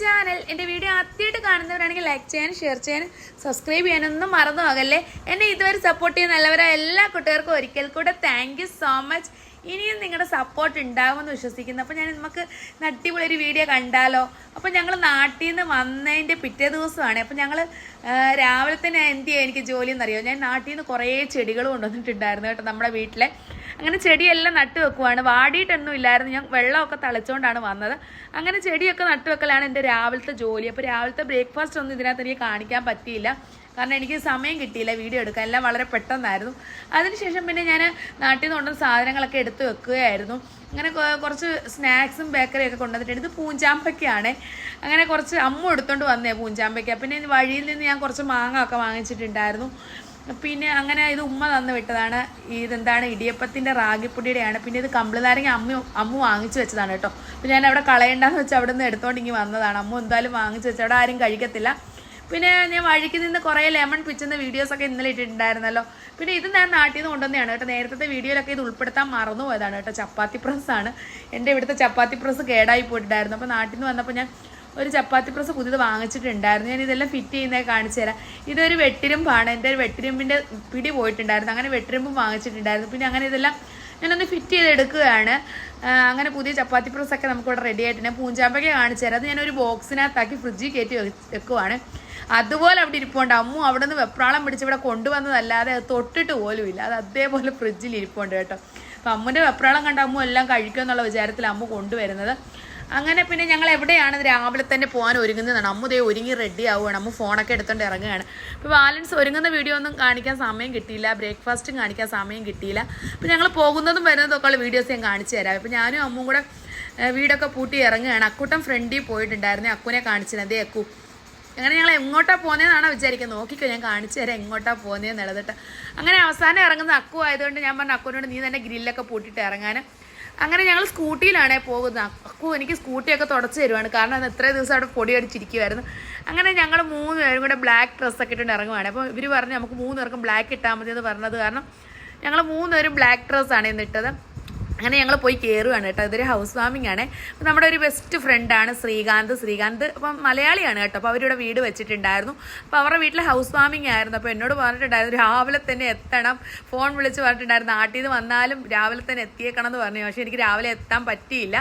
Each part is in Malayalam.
ചാനൽ എന്റെ വീഡിയോ ആദ്യമായിട്ട് കാണുന്നവരാണെങ്കിൽ ലൈക്ക് ചെയ്യാനും ഷെയർ ചെയ്യാനും സബ്സ്ക്രൈബ് ചെയ്യാനൊന്നും മറന്നു പോകല്ലേ? എന്നെ ഇതുവരെ സപ്പോർട്ട് ചെയ്യുന്ന നല്ലവരായ എല്ലാ കുട്ടികൾക്കും ഒരിക്കൽ കൂടെ താങ്ക് സോ മച്ച് ഇനിയും നിങ്ങളുടെ സപ്പോർട്ട് ഉണ്ടാകുമെന്ന് വിശ്വസിക്കുന്നു. അപ്പോൾ ഞാൻ നമുക്ക് അടിപൊളി ഒരു വീഡിയോ കണ്ടാലോ? അപ്പോൾ ഞങ്ങൾ നാട്ടിൽ നിന്ന് വന്നതിന്റെ പിറ്റേ ദിവസമാണ്. അപ്പോൾ ഞങ്ങൾ രാവിലെ തന്നെ എന്ത് ചെയ്യാൻ എനിക്ക് ജോലി എന്നറിയോ? ഞാൻ നാട്ടിൽ നിന്ന് കുറേ ചെടികൾ കൊണ്ടുവന്നിട്ടുണ്ടായിരുന്നു കേട്ടോ നമ്മുടെ വീട്ടിലെ. അങ്ങനെ ചെടിയെല്ലാം നട്ടു വെക്കുവാണ്. വാടിയിട്ടൊന്നും ഇല്ലായിരുന്നു. ഞാൻ വെള്ളമൊക്കെ തളിച്ചുകൊണ്ടാണ് വന്നത്. അങ്ങനെ ചെടിയൊക്കെ നട്ടു വെക്കലാണ് എന്റെ രാവിലത്തെ ജോലി. അപ്പോൾ രാവിലത്തെ ബ്രേക്ക്ഫാസ്റ്റ് ഒന്നും ഇതിനകത്ത് എനിക്ക് കാണിക്കാൻ പറ്റിയില്ല. കാരണം എനിക്ക് സമയം കിട്ടിയില്ല വീഡിയോ എടുക്കാൻ. എല്ലാം വളരെ പെട്ടെന്നായിരുന്നു. അതിനുശേഷം പിന്നെ ഞാൻ നാട്ടിൽ നിന്ന് കൊണ്ടുവന്ന സാധനങ്ങളൊക്കെ എടുത്ത് വെക്കുകയായിരുന്നു. അങ്ങനെ കുറച്ച് സ്നാക്സും ബേക്കറിയും ഒക്കെ കൊണ്ടുവന്നിട്ടുണ്ട്. ഇത് പൂഞ്ചാമ്പയ്ക്കാണ്. അങ്ങനെ കുറച്ച് അമ്മ എടുത്തോണ്ട് വന്നേ പൂഞ്ചാമ്പയ്ക്ക. പിന്നെ വഴിയിൽ നിന്ന് ഞാൻ കുറച്ച് മാങ്ങ ഒക്കെ വാങ്ങിച്ചിട്ടുണ്ടായിരുന്നു. പിന്നെ അങ്ങനെ ഇത് ഉമ്മ തന്നു വിട്ടതാണ്. ഇതെന്താണ്? ഇടിയപ്പത്തിന്റെ റാഗിപ്പൊടിയുടെയാണ്. പിന്നെ ഇത് കമ്പിളിനാരങ്ങ അമ്മ അമ്മ വാങ്ങിച്ചു വെച്ചതാണ് കേട്ടോ. അപ്പോൾ ഞാൻ അവിടെ കളയണ്ടെന്ന് വെച്ചാൽ അവിടെ നിന്ന് എടുത്തോണ്ട് ഇങ്ങനെ വന്നതാണ്. അമ്മ എന്തായാലും വാങ്ങിച്ചു വെച്ചു. അവിടെ ആരും കഴിക്കത്തില്ല. പിന്നെ ഞാൻ വഴിക്ക് നിന്ന് കുറേ ലെമൺ പിച്ചുന്ന വീഡിയോസൊക്കെ ഇന്നലെ ഇട്ടിട്ടുണ്ടായിരുന്നല്ലോ. പിന്നെ ഇത് ഞാൻ നാട്ടിൽ നിന്ന് കൊണ്ടുവന്നതാണ് കേട്ടോ. നേരത്തെ വീഡിയോയിലൊക്കെ ഇത് ഉൾപ്പെടുത്താൻ മറന്നു പോയതാണ് കേട്ടോ. ചപ്പാത്തി പ്രസ്സാണ്. എന്റെ ഇവിടുത്തെ ചപ്പാത്തി പ്രസ് കേടായി പോയിട്ടുണ്ടായിരുന്നു. അപ്പോൾ നാട്ടിൽ നിന്ന് വന്നപ്പോൾ ഞാൻ ഒരു ചപ്പാത്തി പ്രസ് പുതിയത് വാങ്ങിച്ചിട്ടുണ്ടായിരുന്നു. ഞാൻ ഇതെല്ലാം ഫിറ്റ് ചെയ്യുന്നത് കാണിച്ചു തരാം. ഇതൊരു വെട്ടിരുമ്പാണ്. എന്റെ ഒരു വെട്ടിരുമ്പിന്റെ പിടി പോയിട്ടുണ്ടായിരുന്നു. അങ്ങനെ വെട്ടിരുമ്പും വാങ്ങിച്ചിട്ടുണ്ടായിരുന്നു. പിന്നെ അങ്ങനെ ഇതെല്ലാം ഞാനൊന്ന് ഫിറ്റ് ചെയ്തെടുക്കുകയാണ്. അങ്ങനെ പുതിയ ചപ്പാത്തി പ്രസൊക്കെ നമുക്കിവിടെ റെഡി ആയിട്ടുണ്ട്. ഞാൻ പൂഞ്ചാമ്പൊക്കെ കാണിച്ചു തരാം. അത് ഞാനൊരു ബോക്സിനകത്താക്കി ഫ്രിഡ്ജിൽ കയറ്റി വെക്കുവാണ്. അതുപോലെ അവിടെ ഇരിപ്പുണ്ട്. അമ്മു അവിടെ നിന്ന് വെപ്രാളം പിടിച്ച് ഇവിടെ കൊണ്ടുവന്നതല്ലാതെ അത് തൊട്ടിട്ട് പോലും ഇല്ല. അത് അതേപോലെ ഫ്രിഡ്ജിൽ ഇരിപ്പുണ്ട് കേട്ടോ. അപ്പം അമ്മുന്റെ വെപ്രാളം കണ്ട അമ്മു എല്ലാം കഴിക്കുമെന്നുള്ള വിചാരത്തിൽ അമ്മു കൊണ്ടുവരുന്നത്. അങ്ങനെ പിന്നെ ഞങ്ങൾ എവിടെയാണ് രാവിലെ തന്നെ പോകാൻ ഒരുങ്ങുന്നതാണ് അമ്മ ദേ ഒരുങ്ങി റെഡി ആവുകയാണ്. അമ്മ ഫോണൊക്കെ എടുത്തുകൊണ്ട് ഇറങ്ങുകയാണ്. അപ്പോൾ ബാലൻസ് ഒരുങ്ങുന്ന വീഡിയോ ഒന്നും കാണിക്കാൻ സമയം കിട്ടിയില്ല. ബ്രേക്ക്ഫാസ്റ്റും കാണിക്കാൻ സമയം കിട്ടിയില്ല. അപ്പോൾ ഞങ്ങൾ പോകുന്നതും വരുന്നതും ഒക്കെ വീഡിയോസ് ഞാൻ കാണിച്ചു തരാം. അപ്പോൾ ഞാനും അമ്മും കൂടെ വീടൊക്കെ പൂട്ടി ഇറങ്ങുകയാണ്. അക്കൂട്ടം ഫ്രണ്ടിൽ പോയിട്ടുണ്ടായിരുന്നു. അക്കുനെ കാണിച്ചിരുന്നത് അതേ അക്കു. അങ്ങനെ ഞങ്ങൾ എങ്ങോട്ടാ പോകുന്നതെന്നാണോ വിചാരിക്കുന്നത് നോക്കിക്കോ ഞാൻ കാണിച്ചു തരാം എങ്ങോട്ടാ പോകുന്നതെന്ന് എഴുതിട്ട് അങ്ങനെ അവസാനം ഇറങ്ങുന്ന അക്കു ആയതുകൊണ്ട് ഞാൻ പറഞ്ഞു അക്കുനോട് നീ തന്നെ ഗ്രില്ലൊക്കെ പൂട്ടിയിട്ട് ഇറങ്ങാൻ അങ്ങനെ ഞങ്ങൾ സ്കൂട്ടിയിലാണേ പോകുന്നത്. അക്കു എനിക്ക് സ്കൂട്ടിയൊക്കെ തുടച്ച് തരുവാണ്. കാരണം അത് എത്ര ദിവസം അവിടെ പൊടി അടിച്ചിരിക്കുമായിരുന്നു അങ്ങനെ ഞങ്ങൾ മൂന്ന് പേരും കൂടെ ബ്ലാക്ക് ഡ്രസ്സൊക്കെ ഇട്ടുകൊണ്ട് ഇറങ്ങുവാണ്. അപ്പോൾ ഇവർ പറഞ്ഞു നമുക്ക് മൂന്ന് പേർക്കും ബ്ലാക്ക് ഇട്ടാൽ മതി എന്ന് പറഞ്ഞത് കാരണം ഞങ്ങൾ മൂന്ന് പേരും ബ്ലാക്ക് ഡ്രസ്സാണ് ഇന്ന് ഇട്ടത്. അങ്ങനെ ഞങ്ങൾ പോയി കയറുകയാണ് കേട്ടോ. ഇതൊരു ഹൗസ് വാമിംഗ് ആണ്. നമ്മുടെ ഒരു ബെസ്റ്റ് ഫ്രണ്ടാണ് ശ്രീകാന്ത്. ശ്രീകാന്ത് അപ്പം മലയാളിയാണ് കേട്ടോ. അപ്പോൾ അവരിവിടെ വീട് വെച്ചിട്ടുണ്ടായിരുന്നു. അപ്പോൾ അവരുടെ വീട്ടിൽ ഹൗസ് വാമിംഗ് ആയിരുന്നു. അപ്പോൾ എന്നോട് പറഞ്ഞിട്ടുണ്ടായിരുന്നു രാവിലെ തന്നെ എത്തണം. ഫോൺ വിളിച്ച് പറഞ്ഞിട്ടുണ്ടായിരുന്നു നാട്ടിൽ നിന്ന് വന്നാലും രാവിലെ തന്നെ എത്തിയേക്കണം എന്ന് പറഞ്ഞു. പക്ഷേ എനിക്ക് രാവിലെ എത്താൻ പറ്റിയില്ല.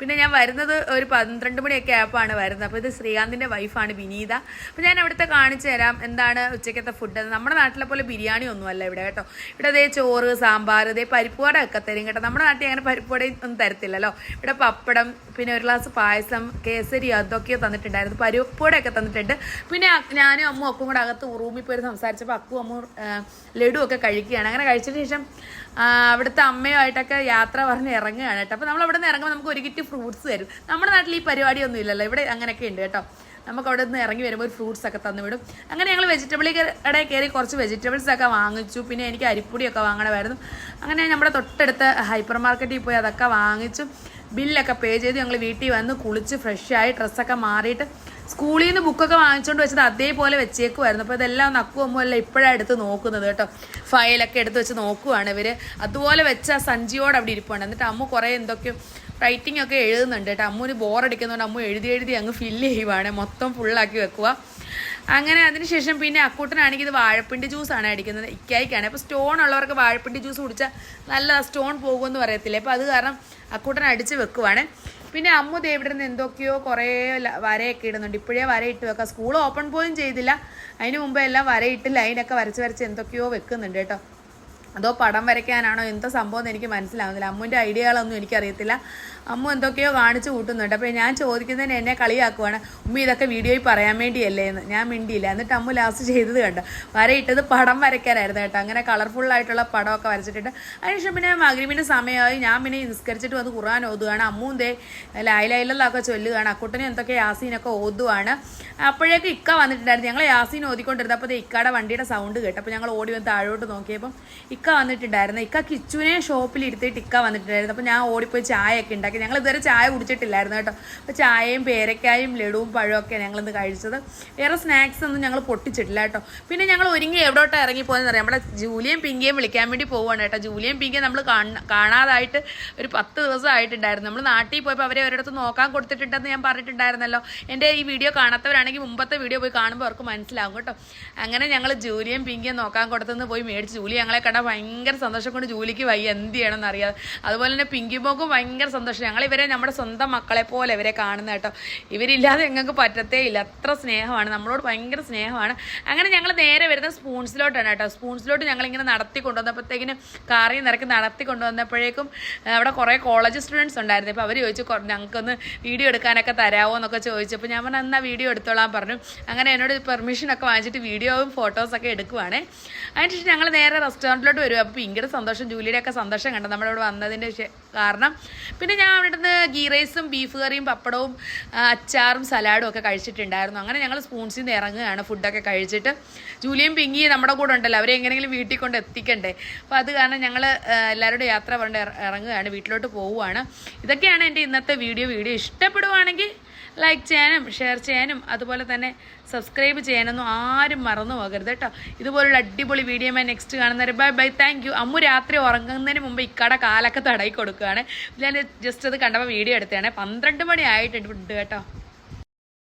പിന്നെ ഞാൻ വരുന്നത് ഒരു പന്ത്രണ്ട് മണിയൊക്കെ ആയപ്പോഴാണ് വരുന്നത്. അപ്പോൾ ഇത് ശ്രീകാന്തിന്റെ വൈഫാണ് വിനീത. അപ്പോൾ ഞാൻ അവിടുത്തെ കാണിച്ചു തരാം എന്താണ് ഉച്ചയ്ക്കത്തെ ഫുഡ് നമ്മുടെ നാട്ടിലെ പോലെ ബിരിയാണി ഒന്നുമല്ല ഇവിടെ കേട്ടോ. ഇവിടെ അതേ ചോറ് സാമ്പാർ ഇതേ പരിപ്പുവട ഒക്കെ തരും കേട്ടോ. നമ്മുടെ നാട്ടിൽ അങ്ങനെ പരിപ്പുവട ഒന്നും തരത്തില്ലല്ലോ. ഇവിടെ പപ്പടം പിന്നെ ഒരു ഗ്ലാസ് പായസം കേസരി അതൊക്കെയോ തന്നിട്ടുണ്ടായിരുന്നു. പരിപ്പുവടയൊക്കെ തന്നിട്ടുണ്ട്. പിന്നെ ഞാനും അമ്മും ഒക്കെ കൂടെ അകത്ത് റൂമിൽ പോയി സംസാരിച്ചപ്പോൾ അക്കും അമ്മ ലഡു ഒക്കെ കഴിക്കുകയാണ്. അങ്ങനെ കഴിച്ചതിന് ശേഷം അവിടുത്തെ അമ്മയുമായിട്ടൊക്കെ യാത്ര പറഞ്ഞ് ഇറങ്ങുകയാണ് കേട്ടോ. അപ്പോൾ നമ്മൾ അവിടെ നിന്ന് ഇറങ്ങുമ്പോൾ നമുക്ക് ഒരു കിറ്റ് ഫ്രൂട്ട്സ് തരും. നമ്മുടെ നാട്ടിൽ ഈ പരിപാടിയൊന്നും ഇല്ലല്ലോ. ഇവിടെ അങ്ങനെയൊക്കെ ഉണ്ട് കേട്ടോ. നമുക്ക് അവിടെ നിന്ന് ഇറങ്ങി വരുമ്പോൾ ഒരു ഫ്രൂട്ട്സ് ഒക്കെ തന്നു വിടും. അങ്ങനെ ഞങ്ങൾ വെജിറ്റബിൾ കടയിൽ കയറി കുറച്ച് വെജിറ്റബിൾസ് ഒക്കെ വാങ്ങിച്ചു. പിന്നെ എനിക്ക് അരിപ്പൊടിയൊക്കെ വാങ്ങണമായിരുന്നു. അങ്ങനെ നമ്മുടെ തൊട്ടടുത്ത ഹൈപ്പർ മാർക്കറ്റിൽ പോയി അതൊക്കെ വാങ്ങിച്ചു. ബില്ലൊക്കെ പേ ചെയ്ത് ഞങ്ങൾ വീട്ടിൽ വന്ന് കുളിച്ച് ഫ്രഷായി ഡ്രസ്സൊക്കെ മാറിയിട്ട് സ്കൂളിൽ നിന്ന് ബുക്കൊക്കെ വാങ്ങിച്ചുകൊണ്ട് വെച്ചത് അതേപോലെ വെച്ചേക്കുമായിരുന്നു അപ്പോൾ ഇതെല്ലാം നക്കുവമ്മോ അല്ല ഇപ്പോഴാണ് എടുത്ത് നോക്കുന്നത് കേട്ടോ. ഫയലൊക്കെ എടുത്ത് വെച്ച് നോക്കുവാണ് ഇവർ അതുപോലെ വെച്ച സഞ്ചിയോട് അവിടെ ഇരിപ്പുണ്ട്. എന്നിട്ട് അമ്മ കുറേ എന്തൊക്കെയോ റൈറ്റിംഗ് ഒക്കെ എഴുതുന്നുണ്ട് കേട്ടോ. അമ്മൂന് ബോറടിക്കുന്നതുകൊണ്ട് അമ്മ എഴുതി എഴുതി അങ്ങ് ഫില്ല് ചെയ്യുവാണ്. മൊത്തം ഫുള്ളാക്കി വെക്കുക അങ്ങനെ അതിനുശേഷം പിന്നെ അക്കൂട്ടനാണെങ്കിൽ ഇത് വാഴപ്പിണ്ടി ജ്യൂസാണ് അടിക്കുന്നത്. ഇക്കായിക്കാണ്. അപ്പോൾ സ്റ്റോൺ ഉള്ളവർക്ക് വാഴപ്പിണ്ടി ജ്യൂസ് കുടിച്ചാൽ നല്ല സ്റ്റോൺ പോകുമെന്ന് പറയത്തില്ലേ. അപ്പോൾ അത് കാരണം അക്കൂട്ടൻ അടിച്ച് വെക്കുവാണ്. പിന്നെ അമ്മു ദേവിടെ നിന്ന് എന്തൊക്കെയോ കുറേ വരയൊക്കെ ഇടുന്നുണ്ട്. ഇപ്പോഴേ വര ഇട്ട് വെക്കാം. സ്കൂൾ ഓപ്പൺ പോലും ചെയ്തില്ല. അതിന് മുമ്പേ എല്ലാം വരയിട്ട് ലൈനൊക്കെ വരച്ച് വരച്ച് എന്തൊക്കെയോ വെക്കുന്നുണ്ട് കേട്ടോ. അതോ പടം വരയ്ക്കാനാണോ എന്തോ സംഭവം എന്ന് എനിക്ക് മനസ്സിലാവുന്നില്ല. അമ്മുവിന്റെ ഐഡിയകളൊന്നും എനിക്കറിയത്തില്ല. അമ്മു എന്തൊക്കെയോ കാണിച്ചു കൂട്ടുന്നുണ്ട്. അപ്പോൾ ഞാൻ ചോദിക്കുന്നതിന് എന്നെ കളിയാക്കുവാണ്. ഉമ്മ ഇതൊക്കെ വീഡിയോയിൽ പറയാൻ വേണ്ടിയല്ലേ എന്ന്. ഞാൻ മിണ്ടിയില്ല. എന്നിട്ട് അമ്മു ലാസ്റ്റ് ചെയ്തത് കണ്ട്. വരയിട്ടത് പടം വരയ്ക്കാനായിരുന്നു കേട്ടോ. അങ്ങനെ കളർഫുള്ളായിട്ടുള്ള പടമൊക്കെ വരച്ചിട്ടുണ്ട്. അതിനുശേഷം പിന്നെ മഗ്രിബിന്റെ സമയമായി. ഞാൻ പിന്നെ നിസ്കരിച്ചിട്ട് വന്ന് ഖുർആൻ ഓതുകയാണ് അമ്മും ദേ ലൈലൈലൊക്കെ ചൊല്ലുകയാണ് അക്കുട്ടനും എന്തൊക്കെ യാസീനൊക്കെ ഓതുവാണ്. അപ്പോഴേക്കും ഇക്ക വന്നിട്ടുണ്ടായിരുന്നു. ഞങ്ങൾ യാസീൻ ഓതിക്കൊണ്ടിരുന്നത് അപ്പോൾ ഇക്കയുടെ വണ്ടിയുടെ സൗണ്ട് കേട്ടപ്പോൾ ഞങ്ങൾ ഓടി വന്ന് താഴോട്ട് നോക്കിയപ്പം ഇക്ക വന്നിട്ടുണ്ടായിരുന്നു. ഇക്ക കിച്ചുവിനെ ഷോപ്പിൽ ഇരുത്തിയിട്ട് ഇക്ക വന്നിട്ടുണ്ടായിരുന്നു. അപ്പോൾ ഞാൻ ഓടിപ്പോയി ചായയൊക്കെ ഉണ്ടാക്കി. ഞങ്ങൾ ഇതുവരെ ചായ കുടിച്ചിട്ടില്ലായിരുന്നു കേട്ടോ. അപ്പോൾ ചായയും പേരക്കായും ലഡുവും പഴമൊക്കെ ഞങ്ങളിന്ന് കഴിച്ചത്. വേറെ സ്നാക്സ് ഒന്നും ഞങ്ങൾ പൊട്ടിച്ചിട്ടില്ല കേട്ടോ. പിന്നെ ഞങ്ങൾ ഒരുങ്ങി എവിടോട്ടാണ് ഇറങ്ങിപ്പോയെന്ന് അറിയാം. നമ്മുടെ ജൂലിയും പിങ്കിയും വിളിക്കാൻ വേണ്ടി പോവുകയാണ് കേട്ടോ. ജൂലിയും പിങ്കിയും നമ്മൾ കാണാതായിട്ട് ഒരു പത്ത് ദിവസം ആയിട്ടുണ്ടായിരുന്നു നമ്മൾ നാട്ടിൽ പോയപ്പോൾ അവരെ ഒരിടത്ത് നോക്കാൻ കൊടുത്തിട്ടുണ്ടെന്ന് ഞാൻ പറഞ്ഞിട്ടുണ്ടായിരുന്നല്ലോ. എന്റെ ഈ വീഡിയോ കാണാത്തവരാണെങ്കിൽ മുമ്പത്തെ വീഡിയോ പോയി കാണുമ്പോൾ അവർക്ക് മനസ്സിലാവും കേട്ടോ. അങ്ങനെ ഞങ്ങൾ ജൂലിയും പിങ്കിയും നോക്കാൻ കൊടുത്തുനിന്ന് പോയി മേടിച്ച്. ജൂലി ഞങ്ങളെ കണ്ടാൽ ഭയങ്കര സന്തോഷം കൊണ്ട് ജോലിക്ക് വയ്യ എന്ത് ചെയ്യണം അറിയാതെ അതുപോലെ തന്നെ പിങ്കി ബോക്കും ഭയങ്കര സന്തോഷം. ഞങ്ങൾ ഇവരെ നമ്മുടെ സ്വന്തം മക്കളെ പോലെ ഇവരെ കാണുന്ന കേട്ടോ. ഇവരില്ലാതെ ഞങ്ങൾക്ക് പറ്റത്തേ ഇല്ല. അത്ര സ്നേഹമാണ്. നമ്മളോട് ഭയങ്കര സ്നേഹമാണ്. അങ്ങനെ ഞങ്ങൾ നേരെ വരുന്ന സ്പൂൺസിലോട്ടാണ് കേട്ടോ. സ്പൂൺസിലോട്ട് ഞങ്ങളിങ്ങനെ നടത്തി കൊണ്ടുവന്നപ്പോഴത്തേക്കിന് കാറി നിറക്കി നടത്തി കൊണ്ടുവന്നപ്പോഴേക്കും അവിടെ കുറേ കോളേജ് സ്റ്റുഡൻസ് ഉണ്ടായിരുന്നു. അപ്പോൾ അവർ ചോദിച്ചു "കൊ- ഞങ്ങൾക്കൊന്ന് വീഡിയോ എടുക്കാനൊക്കെ തരാമോ എന്നൊക്കെ ചോദിച്ചപ്പോൾ ഞാൻ പറഞ്ഞു എന്നാൽ വീഡിയോ എടുത്തോളാൻ പറഞ്ഞു. അങ്ങനെ എന്നോട് പെർമിഷനൊക്കെ വാങ്ങിച്ചിട്ട് വീഡിയോയും ഫോട്ടോസൊക്കെ എടുക്കുവാണ്. അതിനുശേഷം ഞങ്ങൾ നേരെ റെസ്റ്റോറന്റിലോട്ട് വരും. അപ്പോൾ ഭയങ്കര സന്തോഷം. ജൂലിയുടെ ഒക്കെ സന്തോഷം കണ്ടു. നമ്മളിവിടെ വന്നതിന്റെ കാരണം പിന്നെ ഞാൻ അവിടെ നിന്ന് ഗീ റൈസും ബീഫ് കറിയും പപ്പടവും അച്ചാറും സലാഡും ഒക്കെ കഴിച്ചിട്ടുണ്ടായിരുന്നു. അങ്ങനെ ഞങ്ങൾ സ്പൂൺസിൽ നിന്ന് ഇറങ്ങുകയാണ് ഫുഡൊക്കെ കഴിച്ചിട്ട്. ജൂലിയും പിങ്ങി നമ്മുടെ കൂടെ ഉണ്ടല്ലോ. അവരെ എങ്ങനെയെങ്കിലും വീട്ടിൽ കൊണ്ട് എത്തിക്കണ്ടേ? അപ്പോൾ അത് കാരണം ഞങ്ങൾ എല്ലാവരുടെയും യാത്ര പറഞ്ഞ് ഇറങ്ങുകയാണ്. വീട്ടിലോട്ട് പോവുകയാണ്. ഇതൊക്കെയാണ് എന്റെ ഇന്നത്തെ വീഡിയോ. വീഡിയോ ഇഷ്ടപ്പെടുവാണെങ്കിൽ ലൈക്ക് ചെയ്യാനും ഷെയർ ചെയ്യാനും അതുപോലെ തന്നെ സബ്സ്ക്രൈബ് ചെയ്യാനൊന്നും ആരും മറന്നു പോകരുത് കേട്ടോ. ഇതുപോലുള്ള അടിപൊളി വീഡിയോ ഞാൻ നെക്സ്റ്റ് കാണുന്നവരെ bye bye thank you Ammu രാത്രി ഉറങ്ങുന്നതിന് മുമ്പ് ഇക്കട കാലൊക്കെ തടയി കൊടുക്കുകയാണ് ഞാൻ ജസ്റ്റ് അത് കണ്ടപ്പോൾ വീഡിയോ എടുത്തതാണ്. പന്ത്രണ്ട് മണി ആയിട്ടുണ്ട് കേട്ടോ.